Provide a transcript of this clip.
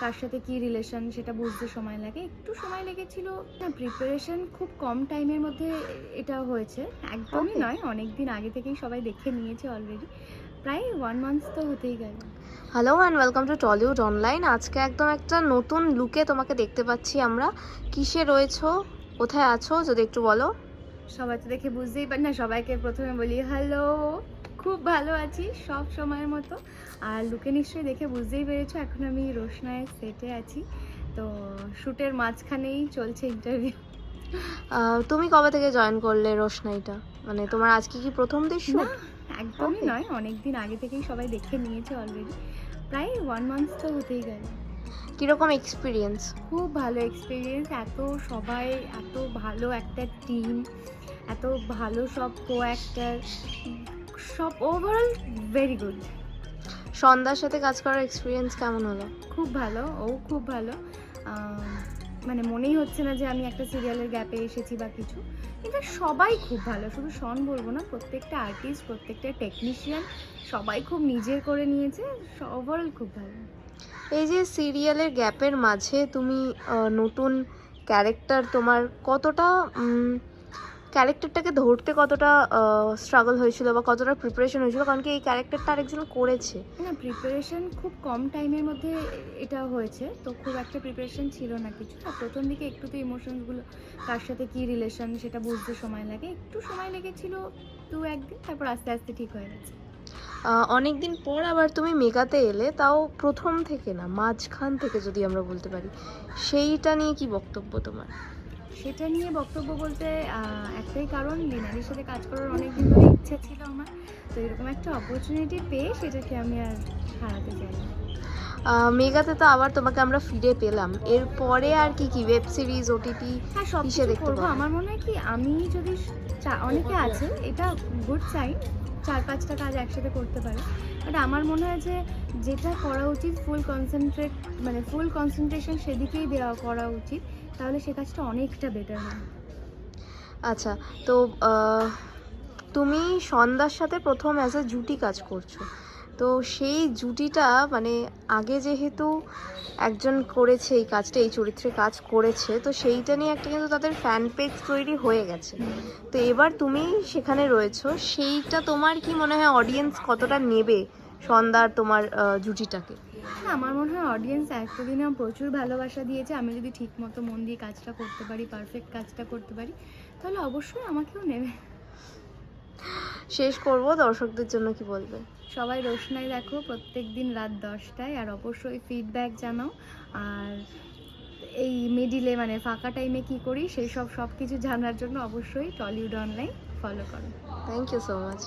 কার সাথে কি রিলেশন সেটা বুঝতে সময় লাগে। একটু সময় লেগেছিল। না প্রিপারেশন খুব কম টাইমের মধ্যে এটা হয়েছে। একদমই নয় অনেক দিন আগে থেকেই সবাই দেখে নিয়েছে অলরেডি প্রায় ওয়ান মান্থ তো হতেই গেল। Hello and welcome to Tollywood online আজকে একদম একটা নতুন লুকে তোমাকে দেখতে পাচ্ছি আমরা। কিসে রয়েছো? কোথায় আছো? যদি একটু বলো। সবাই তো দেখে বুঝতেই পার না সবাইকে প্রথমে বলি হ্যালো খুব ভালো আছি সব সময়ের মতো। আর লুকে নিশ্চয়ই দেখে বুঝতেই পেরেছ এখন আমি রোশনায় সেটে আছি। তো শ্যুটের মাঝখানেই চলছে ইন্টারভিউ তুমি কবে থেকে জয়েন করলে রোশনাইটা? মানে তোমার আজকে কি প্রথম দিন shoot? একদমই নয় অনেক দিন আগে থেকেই সবাই দেখে নিয়েছে অলরেডি প্রায় ওয়ান মান্থ তো হতেই গেল। কীরকম এক্সপিরিয়েন্স খুব ভালো এক্সপিরিয়েন্স এত সবাই এত ভালো একটা টিম এত ভালো সব কো অ্যাক্টার সব ওভারঅল ভেরি গুড সন্ধ্যার সাথে কাজ করার এক্সপিরিয়েন্স কেমন হলো? খুব ভালো ও খুব ভালো। মানে মনেই হচ্ছে না যে আমি একটা সিরিয়ালের গ্যাপে এসেছি বা কিছু। কিন্তু সবাই খুব ভালো শুধু শন বলব না প্রত্যেকটা আর্টিস্ট প্রত্যেকটা টেকনিশিয়ান সবাই খুব নিজের করে নিয়েছে ওভারঅল খুব ভালো। এই যে সিরিয়ালের গ্যাপের মাঝে তুমি নতুন ক্যারেক্টার তোমার কতটা ক্যারেক্টারটাকে ধরতে কতটা স্ট্রাগল হয়েছিল বা কতটা প্রিপারেশন হয়েছিল? কারণ কি এই ক্যারেক্টারটা আরেকজন করেছে। না প্রিপারেশন খুব কম টাইমের মধ্যে এটা হয়েছে। তো খুব একটা প্রিপারেশন ছিল না কিছু। আর প্রথম দিকে একটু তো ইমোশনসগুলো কার সাথে কী রিলেশন সেটা বুঝতে সময় লাগে। একটু সময় লেগেছিল দু একদিন তারপর আস্তে আস্তে ঠিক হয়ে গেছে। অনেক দিন পর আবার তুমি মেগাতে এলে তাও প্রথম থেকে না মাঝখান থেকে যদি আমরা বলতে পারি। সেইটা নিয়ে কি বক্তব্য তোমার? সেটা নিয়ে বক্তব্য বলতে একটাই কারণ লিনারির সাথে কাজ করার অনেক দিন ধরে ইচ্ছা ছিল আমার। তো এরকম একটা অপরচুনিটি পেয়ে সেটাকে আমি আর হারাতে চাই মেগাতে তো আবার তোমাকে আমরা ফিরে পেলাম। এরপরে আর কি কি? ওয়েব সিরিজ ওটিটি হ্যাঁ সব কিসে দেখতে পাবো? আমার মনে হয় কি আমি যদি চা- অনেকে আছে এটা গুড সাইন চার পাঁচটা কাজ একসাথে করতে পারে। বাট আমার মনে হয় যে যেটা করা উচিত ফুল কনসেন্ট্রেট মানে ফুল কনসেন্ট্রেশন সেদিকেই দেওয়া করা উচিত, তাহলে সে কাজটা অনেকটা বেটার হয়। আচ্ছা তো তুমি সন্ধ্যার সাথে প্রথম অ্যাজ এ জুটি কাজ করছ। তো সেই জুটিটা মানে আগে যেহেতু একজন করেছে এই কাজটা, এই চরিত্রে কাজ করেছে, তো সেইটা নিয়ে একটা কিন্তু তাদের ফ্যান পেজ তৈরি হয়ে গেছে। তো এবার তুমি সেখানে রয়েছো, সেইটা তোমার কি মনে হয় অডিয়েন্স কতটা নেবে সন্ধ্যার তোমার জুটিটাকে? না আমার মনে হয় অডিয়েন্স এতদিনে প্রচুর ভালোবাসা দিয়েছে, আমি যদি ঠিক মতো মন দিয়ে কাজটা করতে পারি পারফেক্ট কাজটা করতে পারি, তাহলে অবশ্যই আমাকেও নেবে। শেষ করব দর্শকদের জন্য কি বলবে? সবাই রোশনাই দেখো প্রত্যেক দিন রাত দশটায় আর অবশ্যই ফিডব্যাক জানাও। আর এই মিডিলে মানে ফাঁকা টাইমে কি করি সেই সব সব কিছু জানার জন্য অবশ্যই টলিউড অনলাইন ফলো করো। Thank you so much